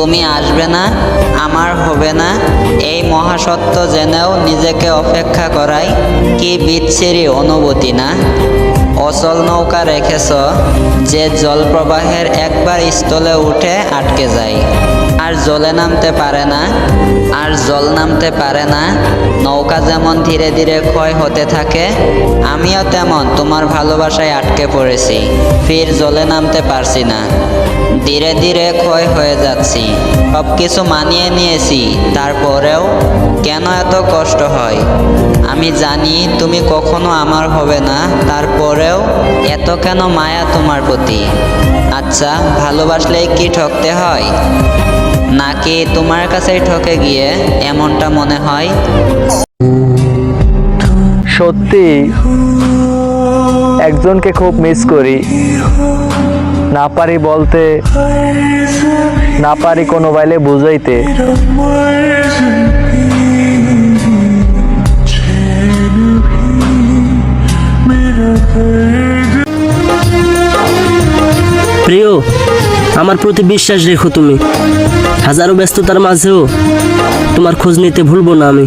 তুমি আসবে না, আমার হবে না। এই মহাসত্য জেনেও নিজেকে অপেক্ষা করায় কি বিচ্ছিরি অনুভূতি না? অচল নৌকা রেখেছ যে জলপ্রবাহের একবার স্থলে উঠে আটকে যায়। আর জলে নামতে পারে না, আর জল নামতে পারে না। নৌকা যেমন ধীরে ধীরে ক্ষয় হতে থাকে, আমিও তেমন তোমার ভালোবাসায় আটকে পড়েছি, ফির জলে নামতে পারছি না। ধীরে ধীরে ক্ষয় হয়ে যাচ্ছি সব কিছু মানিয়ে নিয়েছি, তারপরেও কেন এত কষ্ট হয়? আমি জানি তুমি কখনো আমার হবে না, তারপরেও এত কেন মায়া তোমার প্রতি? আচ্ছা ভালোবাসলেই কি ঠকতে হয়? নাকি তোমার কাছে ঠকে গিয়ে এমনটা মনে হয়? সত্যি একজনকে খুব মিস করি। না পারি বলতে না পারি কোনো বাইলে বুঝাইতে। প্রিয় আমার প্রতি বিশ্বাস রেখো তুমি। হাজারো ব্যস্ততার মাঝেও তোমার খোঁজ নিতে ভুলবো না আমি।